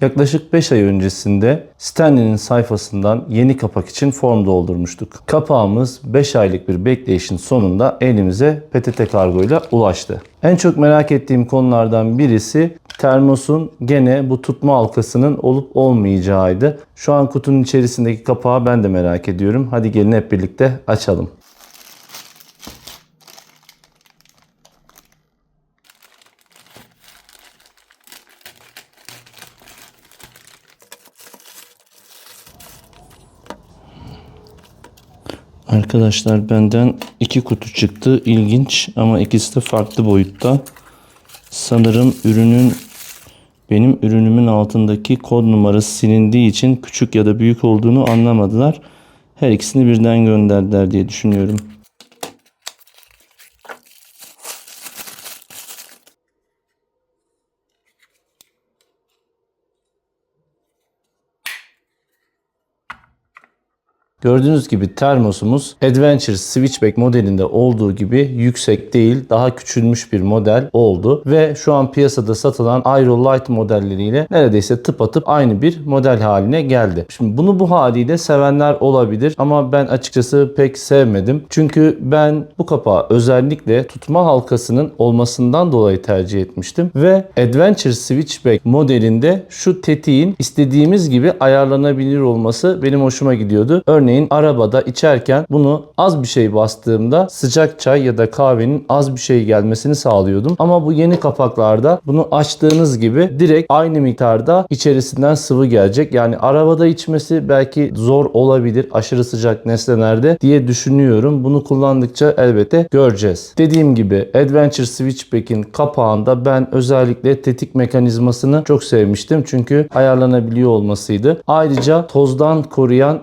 Yaklaşık 5 ay öncesinde Stanley'nin sayfasından yeni kapak için form doldurmuştuk. Kapağımız 5 aylık bir bekleyişin sonunda elimize PTT kargoyla ulaştı. En çok merak ettiğim konulardan birisi termosun gene bu tutma halkasının olup olmayacağıydı. Şu an kutunun içerisindeki kapağı ben de merak ediyorum. Hadi gelin hep birlikte açalım. Arkadaşlar benden iki kutu çıktı. İlginç ama ikisi de farklı boyutta. Sanırım ürünün benim ürünümün altındaki kod numarası silindiği için küçük ya da büyük olduğunu anlamadılar. Her ikisini birden gönderdiler diye düşünüyorum. Gördüğünüz gibi termosumuz Adventure Switchback modelinde olduğu gibi yüksek değil, daha küçülmüş bir model oldu ve şu an piyasada satılan Aerolite modelleriyle neredeyse tıpatıp aynı bir model haline geldi. Şimdi bunu bu haliyle sevenler olabilir ama ben açıkçası pek sevmedim. Çünkü ben bu kapağı özellikle tutma halkasının olmasından dolayı tercih etmiştim ve Adventure Switchback modelinde şu tetiğin istediğimiz gibi ayarlanabilir olması benim hoşuma gidiyordu. Örneğin arabada içerken bunu az bir şey bastığımda sıcak çay ya da kahvenin az bir şey gelmesini sağlıyordum. Ama bu yeni kapaklarda bunu açtığınız gibi direkt aynı miktarda içerisinden sıvı gelecek. Yani arabada içmesi belki zor olabilir aşırı sıcak nesnelerde diye düşünüyorum. Bunu kullandıkça elbette göreceğiz. Dediğim gibi Adventure Switchback'in kapağında ben özellikle tetik mekanizmasını çok sevmiştim. Çünkü ayarlanabiliyor olmasıydı. Ayrıca tozdan koruyan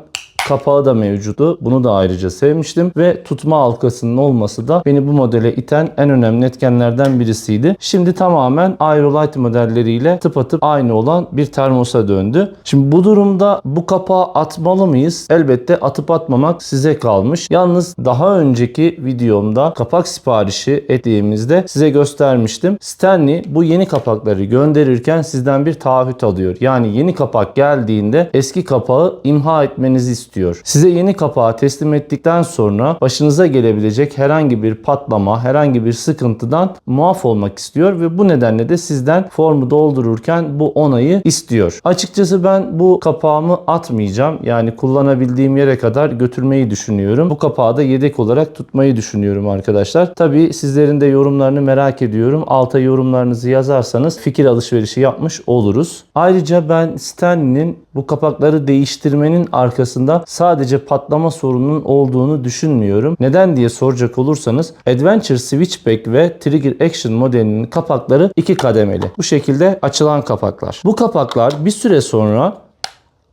kapağı da mevcudu. Bunu da ayrıca sevmiştim ve tutma halkasının olması da beni bu modele iten en önemli etkenlerden birisiydi. Şimdi tamamen Aerolite modelleriyle tıpatıp aynı olan bir termosa döndü. Şimdi bu durumda bu kapağı atmalı mıyız? Elbette atıp atmamak size kalmış. Yalnız daha önceki videomda kapak siparişi ettiğimizde size göstermiştim. Stanley bu yeni kapakları gönderirken sizden bir taahhüt alıyor. Yani yeni kapak geldiğinde eski kapağı imha etmenizi istiyor. Size yeni kapağı teslim ettikten sonra başınıza gelebilecek herhangi bir patlama, herhangi bir sıkıntıdan muaf olmak istiyor ve bu nedenle de sizden formu doldururken bu onayı istiyor. Açıkçası ben bu kapağımı atmayacağım. Yani kullanabildiğim yere kadar götürmeyi düşünüyorum. Bu kapağı da yedek olarak tutmayı düşünüyorum arkadaşlar. Tabii sizlerin de yorumlarını merak ediyorum. Alta yorumlarınızı yazarsanız fikir alışverişi yapmış oluruz. Ayrıca ben Stanley'nin bu kapakları değiştirmenin arkasında sadece patlama sorununun olduğunu düşünmüyorum. Neden diye soracak olursanız Adventure Switchback ve Trigger Action modelinin kapakları iki kademeli. Bu şekilde açılan kapaklar. Bu kapaklar bir süre sonra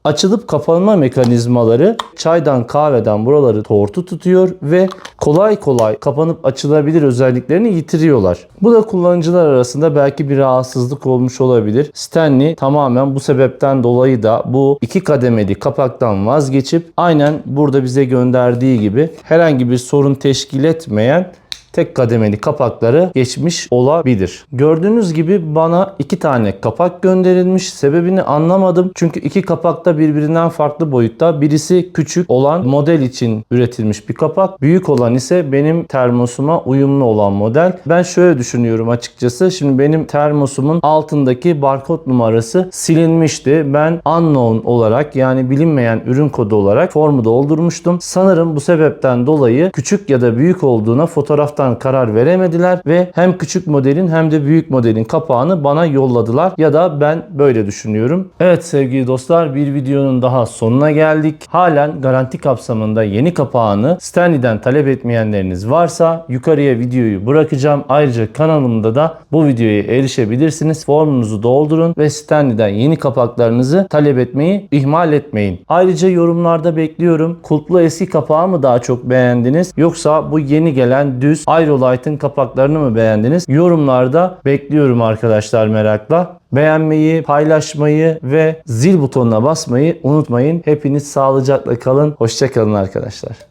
açılıp kapanma mekanizmaları çaydan kahveden buraları tortu tutuyor ve kolay kolay kapanıp açılabilir özelliklerini yitiriyorlar. Bu da kullanıcılar arasında belki bir rahatsızlık olmuş olabilir. Stanley tamamen bu sebepten dolayı da bu iki kademeli kapaktan vazgeçip aynen burada bize gönderdiği gibi herhangi bir sorun teşkil etmeyen tek kademeli kapakları geçmiş olabilir. Gördüğünüz gibi bana iki tane kapak gönderilmiş. Sebebini anlamadım. Çünkü iki kapak da birbirinden farklı boyutta. Birisi küçük olan model için üretilmiş bir kapak. Büyük olan ise benim termosuma uyumlu olan model. Ben şöyle düşünüyorum açıkçası. Şimdi benim termosumun altındaki barkod numarası silinmişti. Ben unknown olarak yani bilinmeyen ürün kodu olarak formu doldurmuştum. Sanırım bu sebepten dolayı küçük ya da büyük olduğuna fotoğraftan karar veremediler ve hem küçük modelin hem de büyük modelin kapağını bana yolladılar ya da ben böyle düşünüyorum. Evet sevgili dostlar bir videonun daha sonuna geldik. Halen garanti kapsamında yeni kapağını Stanley'den talep etmeyenleriniz varsa yukarıya videoyu bırakacağım. Ayrıca kanalımda da bu videoya erişebilirsiniz. Formunuzu doldurun ve Stanley'den yeni kapaklarınızı talep etmeyi ihmal etmeyin. Ayrıca yorumlarda bekliyorum. Kulplu eski kapağı mı daha çok beğendiniz yoksa bu yeni gelen düz Aerolite'ın kapaklarını mı beğendiniz? Yorumlarda bekliyorum arkadaşlar merakla. Beğenmeyi, paylaşmayı ve zil butonuna basmayı unutmayın. Hepiniz sağlıcakla kalın. Hoşçakalın arkadaşlar.